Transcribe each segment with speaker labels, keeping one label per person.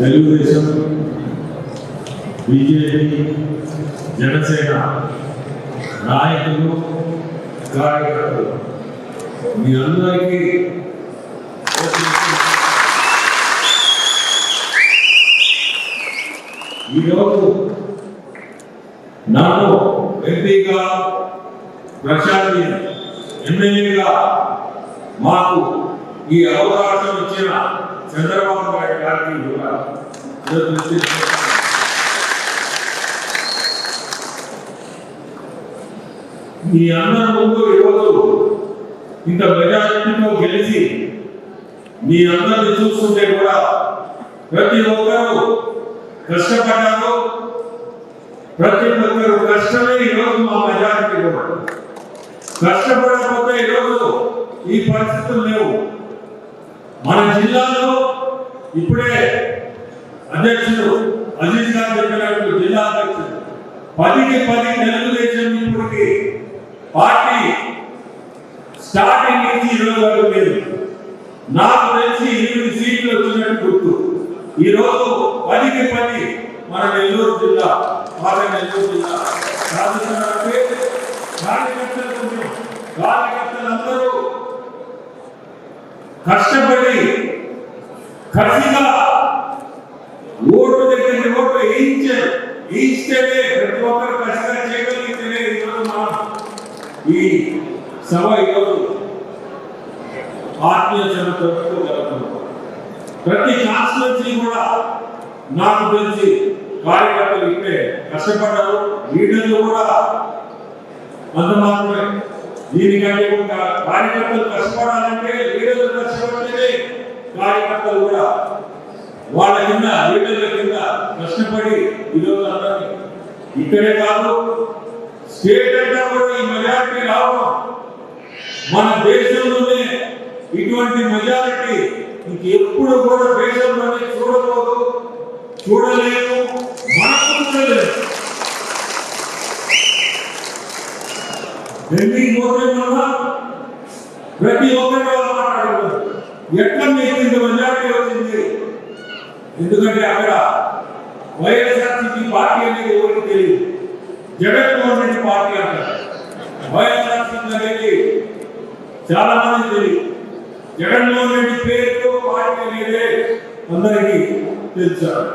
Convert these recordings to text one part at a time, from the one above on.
Speaker 1: Telugu Desam BJP Janasena నాయకులు కార్యకర్తలు మీ అందరికీ ఈరోజు నన్ను ఎంపీగా ప్రశాంతి ఎమ్మెల్యేగా మాకు ఈ అవకాశం ఇచ్చిన చంద్రబాబు నాయుడు గారికి కూడా కృతజ్ఞతలు. మీ అందరి ముందు ఈరోజు ఇంత మెజారిటీతో గెలిచి మీ అందరిని చూస్తుంటే కూడా ప్రతి ఒక్కరూ కష్టపడ్డారు. ప్రతి ఒక్కరు కష్టమే ఈరోజు మా మెజారిటీ కూడా. కష్టపడకపోతే ఈరోజు ఈ పరిస్థితులు లేవు. మన జిల్లాలో ఇప్పుడే అధ్యక్షుడు అజీజ్ గారు చెప్పినట్టు జిల్లా అధ్యక్షుడు. పదికి పది తెలుగుదేశం ఇప్పటికి పార్టీ స్టార్టింగ్ నుంచి ఈరోజు వరకు లేదు. నాకు తెలిసి ఎనిమిది సీట్లు వచ్చినట్టు గుర్తు. ఈరోజు పదికి పది మన నెల్లూరు జిల్లా పాత నెల్లూరు జిల్లా. సాధించాలంటే కార్యకర్తలు కార్యకర్తలందరూ కష్టపడి కసిగా ఓటు దగ్గర ఓటు వేయించారు. వేయిస్తేనే ప్రతి ఒక్కరు కష్టంగా చేయగలిగితేనే ఈరోజు మనం ఈ సభ ఈరోజు ఆత్మీయ సభతో ప్రతి కాన్స్టిట్యూన్సీ కూడా నాకు తెలిసి కార్యకర్తలు ఇక్కడే కష్టపడ్డారు. లీడర్లు కూడా అంత మాత్రమే దీనికంటే కార్యకర్తలు కష్టపడాలంటే లీడర్లు కష్టపడితేనే కార్యకర్తలు కూడా వాళ్ళ కింద లీడర్ల కింద కష్టపడి ఈరోజు అందరినీ ఇక్కడే కాదు స్టేట్ అంతా కూడా ఈ మెజారిటీ రావడం. మన దేశంలోనే ఇటువంటి మెజారిటీ ఇంకెప్పుడు కూడా దేశంలోనే చూడకూడదు చూడలేము మనకు చూడలేము ఢిల్లీ పోతే వల్ల ప్రతి ఒక్కరు ఎట్లా మీకు ఇంత మెజారిటీ వచ్చింది? ఎందుకంటే అక్కడ వైఎస్ఆర్సీపీ పార్టీ అనేది ఎవరికి తెలియదు? జగన్మోహన్ రెడ్డి పార్టీ అంటారు. వైఎస్ఆర్సీపీ అనేది చాలా మంది తెలియదు. జగన్మోహన్ రెడ్డి పేరుతో పార్టీ అనేది అందరికీ తెలుసారు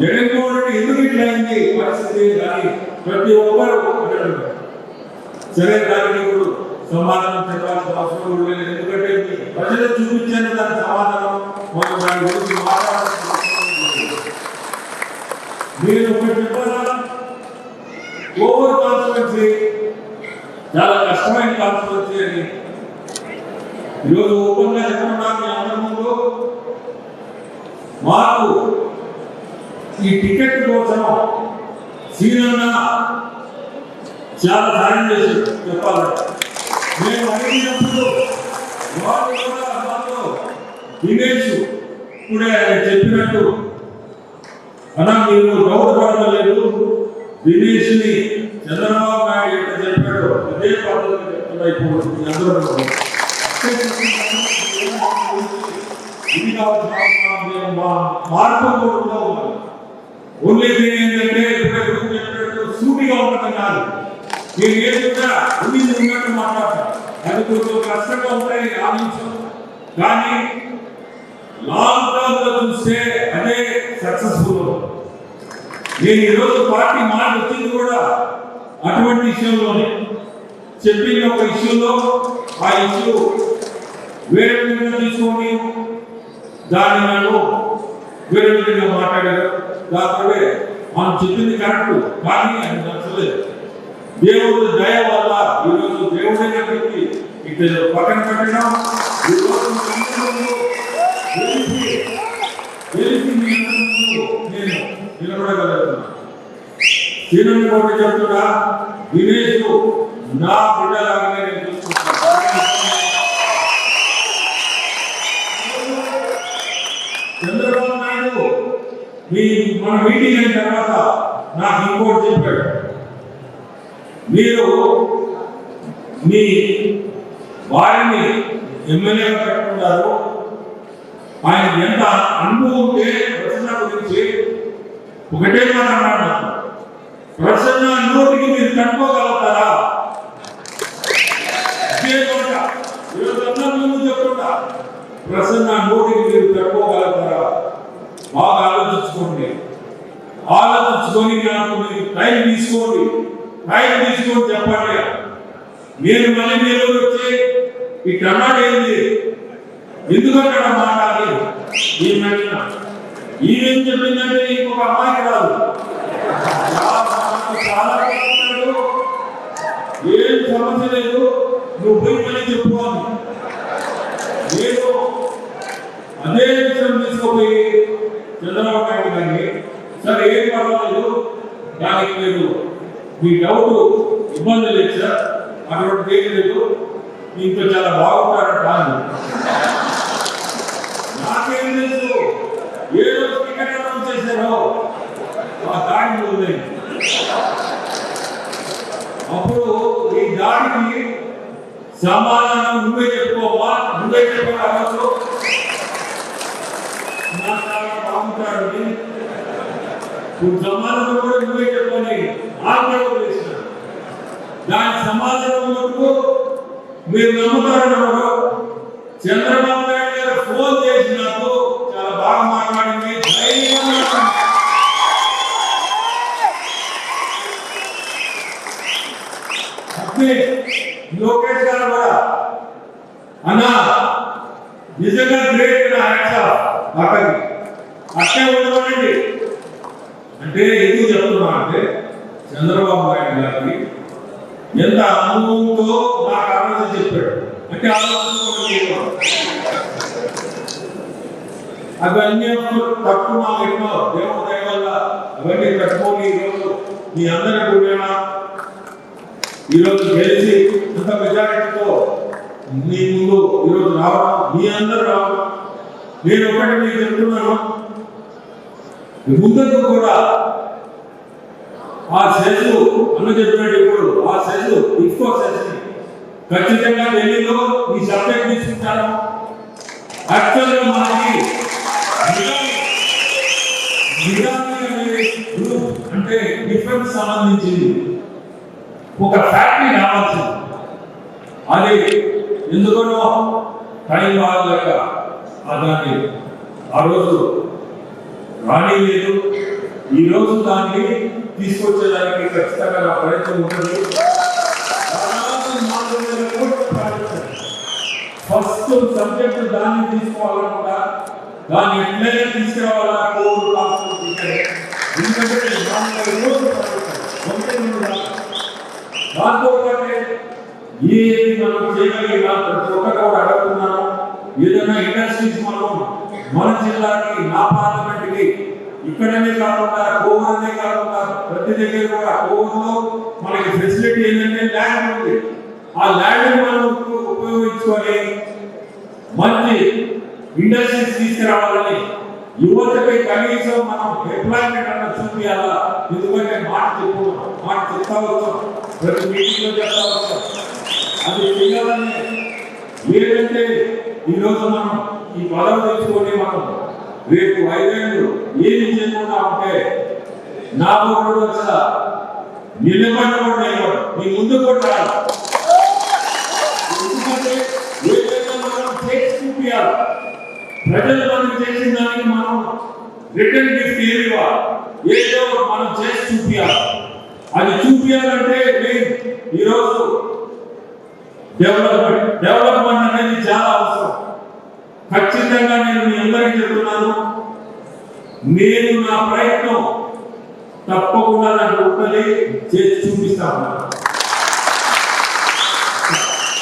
Speaker 1: జగన్మోహన్ రెడ్డి ఎందుకు ఇట్లయింది పరిస్థితి కానీ ప్రతి ఒక్కరు సరే దానికి సమాధానం చెప్పాల్సిన అవసరం కూడా లేదు ఎందుకంటే ప్రజలు చూపించాను దాని సమాధానం మనం దాని గురించి మాట్లాడాల్సిన మీరు ఒకటి చెప్పాలా ఓవర్ కాన్స్టిట్యున్సీ చాలా కష్టమైన కాన్స్టిట్యున్సీ అని ఈరోజు ఓపెన్గా చెప్పుకున్నాను మీ అందరి ముందు. మాకు ఈ టికెట్ కోసం సీనన్న చాలా సాయం చేసి చెప్పాలంటే మేము అడిగినప్పుడు వాళ్ళు కూడా మాతో వినేసు ఇప్పుడే ఆయన చెప్పినట్టు అన్నా మీరు గౌరవపడలేదు దినేష్ చంద్రబాబు నాయుడు ఎట్లా చెప్పాడు అదే పద్ధతిలో చెప్తున్నా ఇప్పుడు అందరూ మార్పు కూడా ఉన్నాం. ఓన్లీ ఏంటంటే ఇప్పుడే చెప్పినట్టు సూటిగా ఉండటం కాదు నేను ఏం చెప్పినా ఉన్నది ఉన్నట్టు మాట్లాడతాను అది కొంచెం కష్టంగా ఉంటాయి ఆ కానీ లాంగ్ టర్మ్లో చూస్తే అదే సక్సెస్ఫుల్ నేను ఈరోజు పార్టీ మాట వచ్చింది కూడా అటువంటి విషయంలోనే. చెప్పిన ఒక ఇష్యూలో ఆ ఇష్యూ వేరే విధంగా తీసుకొని దాన్ని నన్ను వేరే విధంగా మాట్లాడారు. దాని మనం చెప్పింది కరెక్ట్. కానీ అది నచ్చలేదు. దేవుడు దయ వల్ల ఈరోజు దేవుడే వ్యక్తి ఇక్కడ పక్కన పెట్టడం ఈరోజు మీ నేను నిలబడగలుగుతున్నాను కోటి చెప్తున్నా నా బిడ్డలాగానే నేను చంద్రబాబు నాయుడు మీ మన మీటింగ్ అయిన తర్వాత నాకు ఇంకోటి చెప్పాడు. మీరు మీ వారిని ఎమ్మెల్యేగా పెట్టుకున్నారు ఆయన ఎంత అనుభవం ఉంటే ప్రసన్న గురించి ఒకటే మాట అన్నాడు. ప్రసన్న నోటికి మీరు కట్టుకోగలుగుతారా చెప్తున్నా ప్రసన్న నోటికి మీరు తట్టుకోగలుగుతారా? బాగా ఆలోచించుకోండి. ఆలోచించుకొని నాకు మీరు టైం తీసుకోండి. టైం తీసుకొని చెప్పండి. మీరు మళ్ళీ మీరు వచ్చి ఈ కర్ణాటక ఏంది? ఎందుకంటే మాట్లాడి ఈ మధ్యన ఈయన చెప్పిందంటే ఇంకొక అమ్మాయి కాదు. ఏం సమస్య లేదు. నువ్వు పోయి మళ్ళీ చెప్పుకోవాలి. నేను అదే విషయం తీసుకుపోయి చంద్రబాబు నాయుడు గారికి సరే ఏం పర్వాలేదు. దానికి మీరు మీ డౌట్ ఇబ్బంది లేదు సార్ అటువంటి పేరు లేదు దీంతో చాలా బాగుంటారంట నాకేం తెలుసు? ఏదో టికెట్ అనౌన్స్ చేశారో? ఆ దాడి ఉంది అప్పుడు ఈ దాడికి సమాధానం నువ్వే చెప్పుకోవా? నువ్వే చెప్పగలవు నా బాగుంటాడు. సమాధానం కూడా నువ్వే చెప్పని ఆగ్రహం చేసిన దాని సమాధానం వరకు మీరు నమ్ముతారన్నారు చంద్రబాబు నాయుడు గారు ఫోన్ చేసి నాకు చాలా బాగా మాట్లాడింది. ధైర్యంగా లోకేష్ గారు కూడా అన్నా నిజంగా గ్రేట్ నా హ్యాట్స్ అక్కడికి అట్లే ఉండమనండి అంటే ఎందుకు చెప్తున్నా అంటే చంద్రబాబు నాయుడు గారికి ఎంత అనుభవంతో నాకు ఆలోచన చెప్పాడు. అంటే ఆలోచించుకోవడం అవన్నీ తక్కువ మా ఎన్నో దేవుడు వల్ల అవన్నీ తట్టుకొని ఈరోజు మీ అందరి కూడా ఈరోజు గెలిచి ఇంత మెజారిటీతో మీ ముందు ఈరోజు రావడం మీ అందరూ రావడం. నేను ఒకటి మీకు చెప్తున్నాను. ముందుకు కూడా ఆ సెస్ అన్న చెప్పినట్టు ఇప్పుడు ఆ సెస్ ఇంకో సెస్ ఖచ్చితంగా ఢిల్లీలో ఈ సబ్జెక్ట్ తీసుకుంటాను యాక్చువల్గా మనకి అంటే డిఫెన్స్ సంబంధించింది. ఒక ఫ్యాక్టరీ రావాల్సింది. అది ఎందుకనో టైం బాగలేక దాన్ని ఆ రోజు రాని లేదు ఈ రోజు దాన్ని తీసుకొచ్చేదానికి ఖచ్చితంగా నా ప్రయత్నం ఉంటుంది. ఫస్ట్ సబ్జెక్ట్ దాన్ని తీసుకోవాలనుకుంటా. దాన్ని ఎట్లయినా తీసుకురావాలా? కోరు ఎందుకంటే నాలుగు వేల దాంతో పాటే ఏది మనం చేయగలిగినా ప్రతి ఒక్కరు కూడా అడుగుతున్నాను ఏదైనా ఇండస్ట్రీస్ మనం మన జిల్లాకి నా పార్లమెంట్కి ఇక్కడనే కాకుండా కోవూరనే కాకుండా ప్రతి దగ్గర కూడా కోవూరులో మనకి ఫెసిలిటీ ఏంటంటే ల్యాండ్ ఉంది. ఆ ల్యాండ్ మనం ఉపయోగించుకొని మంచి ఇండస్ట్రీస్ తీసుకురావాలని యువతకి కనీసం మనం ఎంప్లాయ్మెంట్ అన్న చూపించాలా ఎందుకంటే మాట చెప్పుకున్నాం మాట చెప్తా వస్తాం. ప్రతి మీటింగ్లో చెప్తా వచ్చాం అది చేయాలని ఏదంటే ఈరోజు మనం ఈ పదవి తెచ్చుకొని మనం రేపు ఐదేళ్ళు ఏమి చేయకుండా ఉంటే నా కూడా వచ్చా నిలబడి కూడా నిలబడు నీ ముందు కూడా ఎందుకంటే ఏదైనా మనం చేసి చూపించాలి ప్రజలు మనం చేసిన దానికి మనం రిటర్న్ గిఫ్ట్ ఏమి ఏదో మనం చేసి చూపించాలి అది చూపించాలంటే ఈరోజు డెవలప్మెంట్ డెవలప్ ఖచ్చితంగా నేను మీ అందరికీ చెప్తున్నాను. నేను నా ప్రయత్నం తప్పకుండా నాకు ఉంటుంది. చేసి చూపిస్తాను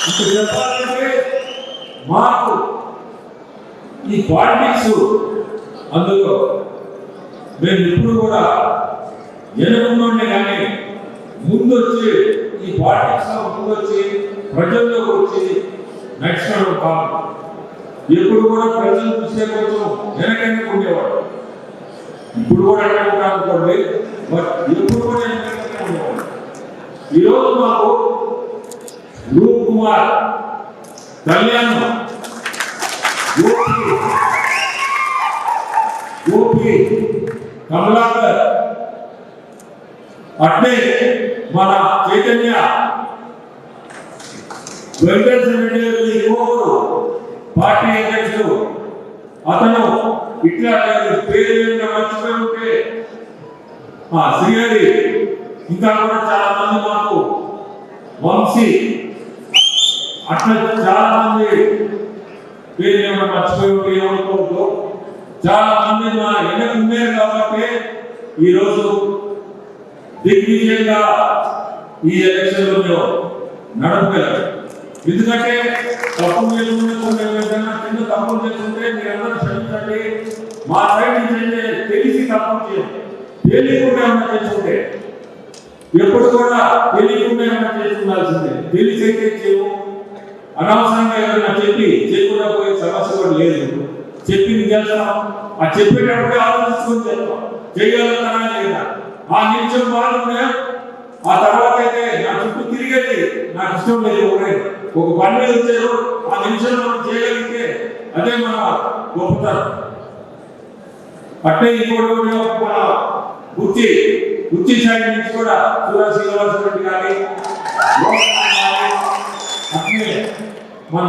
Speaker 1: ఇప్పుడు చెప్పాలంటే మాకు ఈ పాలిటిక్స్ అందులో మేము ఇప్పుడు కూడా ఎనుకుంటుండే కానీ ముందు వచ్చి ఈ పాలిటిక్స్లో ముందు వచ్చి ప్రజల్లోకి వచ్చి నడిచినప్పుడు కాదు. ఎప్పుడు కూడా ప్రజలు చూసే కొంచెం వెనకెందుకు ఉండేవాడు ఇప్పుడు కూడా అట్లా ఉంటాను అనుకోండి బట్ ఎప్పుడు కూడా వెనకెందుకు ఉండేవాడు ఈరోజు మాకు రూప్ కుమార్ కళ్యాణ్ గోపి గోపి కమలాకర్ అట్లే మన చైతన్య వెంకటేశ్వర రెడ్డి గారి యువకుడు పార్టీ అధ్యక్షుడు అతను ఇట్లా పేరు మంచిగా ఉంటే ఆ శ్రీహరి ఇంకా కూడా చాలా మంది మాకు వంశీ అట్లా చాలా మంది పేరు మర్చిపోయి ఉంటే ఏమనుకోవద్దు చాలా మంది మా వెనక ఉన్నారు కాబట్టి ఈరోజు దిగ్విజయంగా ఈ ఎలక్షన్లో మేము నడపగలం ఎందుకంటే తప్పు మీద ఏదైనా చిన్న తప్పులు చేస్తుంటే మీరందరూ క్షమించండి. మా సైడ్ నుంచి తెలిసి తప్పు చేయం. తెలియకుండా ఏమన్నా చేసుకుంటే ఎప్పుడు కూడా తెలియకుండా ఏమన్నా చేస్తుండాల్సిందే తెలిసి అయితే చేయము అనవసరంగా ఏదైనా చెప్పి చేయకుండా పోయే సమస్య కూడా లేదు చెప్పింది చేస్తాం ఆ చెప్పేటప్పుడే ఆలోచించుకొని చెప్తాం చేయగలుగుతానా లేదా? ఆ నిత్యం బాగుండే ఆ తర్వాత అయితే నా చుట్టూ తిరిగేది నాకు ఇష్టం లేదు ఒకటే. ఒక పని మీద వచ్చారు ఆ నిమిషంలో మనం చేయగలిగితే అదే మన గొప్పతనం. అట్టే ఇంకోటి మన బుద్ధి బుద్ధి సైడ్ నుంచి కూడా సూర్య శ్రీనివాస రెడ్డి గారి అట్లే మన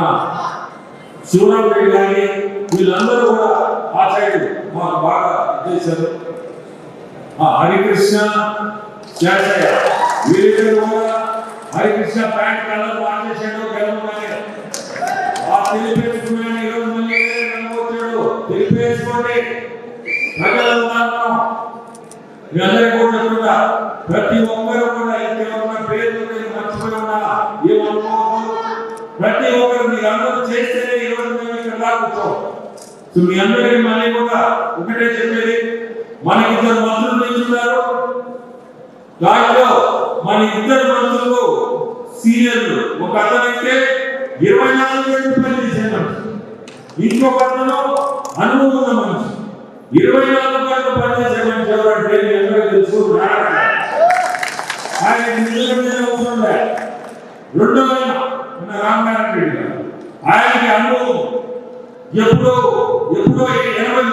Speaker 1: శివరాం రెడ్డి గారి వీళ్ళందరూ కూడా ఆ సైడ్ మాకు బాగా చేశారు. ఆ హరికృష్ణ శేషయ్య వీరిద్దరు కూడా హరికృష్ణ ప్యాంట్ కలర్ మార్చేశాడు గెలవగానే ఆ తెలిపేసుకున్నాను ఈరోజు మళ్ళీ వేరే రంగు వచ్చాడు తెలిపేసుకోండి మీ అందరికీ కూడా ప్రతి ఒక్కరు కూడా ఇంకెవరన్నా పేర్లు నేను మర్చిపోయి ఉన్నా ఏమనుకోవద్దు ప్రతి ఒక్కరు మీరు అందరూ చేస్తేనే మేము ఇక్కడ సో మీ అందరికీ మళ్ళీ కూడా ఒకటే చెప్పేది మనకి ఇద్దరు మంత్రులు నిల్చున్నారు దాంట్లో మన ఇద్దరు మంత్రులు సీనియర్లు. ఒక అతనైతే ఇరవై నాలుగు గంటలు పనిచేసే మనిషి ఇంకొక అతను అనుభవం ఉన్న మనిషి. ఇరవై నాలుగు గంటలు పనిచేసే మనిషి ఎవరంటే మీ అందరికీ తెలుసు. ఆయన అవసరం రెండో ఆయన మన రామనారాయణ రెడ్డి గారు. ఆయనకి అనుభవం. ఎప్పుడో ఎప్పుడో ఎనభై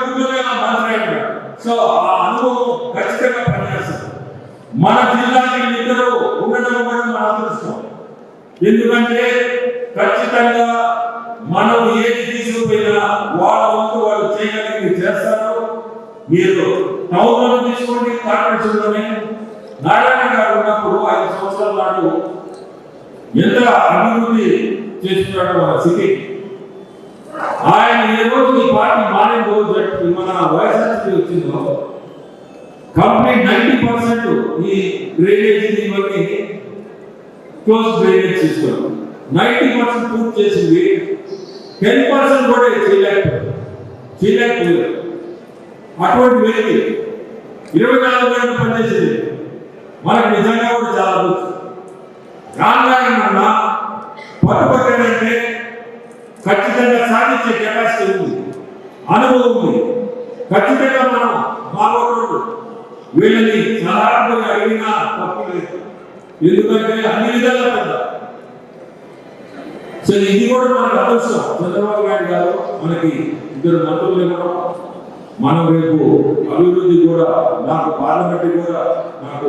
Speaker 1: మాట్లాడాడు సో ఆ అనుభవం ఖచ్చితంగా పనిచేస్తుంది. మన ఇద్దరు ఉండడం కూడా మన అదృష్టం. ఎందుకంటే ఖచ్చితంగా మనం ఏది తీసుకుపోయినా వాళ్ళ వంతు వాళ్ళు చేయగలిగి చేస్తారు. మీరు టౌన్ తీసుకోండి కార్పొరేషన్లోనే. నారాయణ గారు ఉన్నప్పుడు ఐదు సంవత్సరాల నాడు ఎంత అభివృద్ధి చేస్తున్నాడు మన సిటీ. ఆయన ఏ రోజు ఈ పార్టీ మారిన రోజు మన వైఎస్ఆర్సీ వచ్చిందో కంప్లీట్ నైన్టీ పర్సెంట్ ఈ డ్రైనేజ్ ఇవన్నీ close drainage system ninety percent పూర్తి చేసింది టెన్ పర్సెంట్ కూడా చేయలేకపోయారు. చేయలేకపోయారు. అటువంటి వ్యక్తి ఇరవై నాలుగు గంటలు పనిచేసింది. మనకు నిజంగా కూడా చాలా అదృష్టం రామనారాయణ పట్టుబట్టాడంటే ఖచ్చితంగా సాధించే కెపాసిటీ ఉంది. అనుభవం ఉంది. ఖచ్చితంగా మనం బాగోకూడదు వీళ్ళని సలహాత్మక అడిగినా తప్పు లేదు. ఎందుకంటే అన్ని విధాలా కదా సరే ఇది కూడా మనకు అదృష్టం చంద్రబాబు నాయుడు గారు మనకి ఇద్దరు మంత్రులు ఇవ్వడం మనం రేపు అభివృద్ధి కూడా నాకు పార్లమెంట్ కూడా నాకు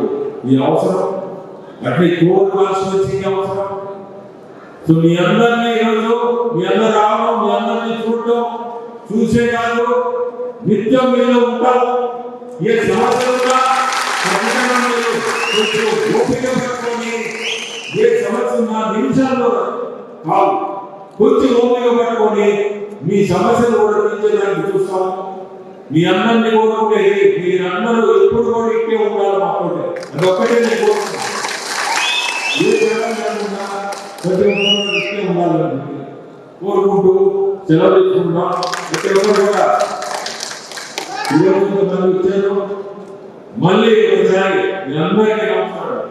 Speaker 1: ఈ అవసరం. అట్లే కోర్ కాన్స్టిట్యూన్సీ అవసరం. సో మీ అందరినీ ఈరోజు మీ అందరు రావడం మీ అందరినీ చూడటం చూసే కాదు నిత్యం మీలో ఉంటారు ఏ సమస్య ఉన్నా ఖచ్చితంగా మీరు కొంచెం ఓపిక పట్టుకొని ఏ సమస్య ఉన్నా నిమిషాల్లో కాదు కొంచెం ఓపిక పట్టుకొని మీ సమస్యలు కూడా తీర్చేదానికి చూస్తాం. మీ అందరినీ కోరుకుంటే మీరందరూ ఎప్పుడు కూడా ఇట్టే ఉండాలి మాకు అదొక్కటే నేను కోరుకుంటున్నాను ఏ తేడా ప్రతి ఒక్కరు ఇట్టే ఉండాలని కోరుకుంటూ సెలవు తీసుకుంటాం ప్రతి ఒక్కరు కూడా ఈరోజు కొంతమంది వచ్చారు మళ్ళీ ఒకసారి మీ అమ్మాయికి నమస్కారం.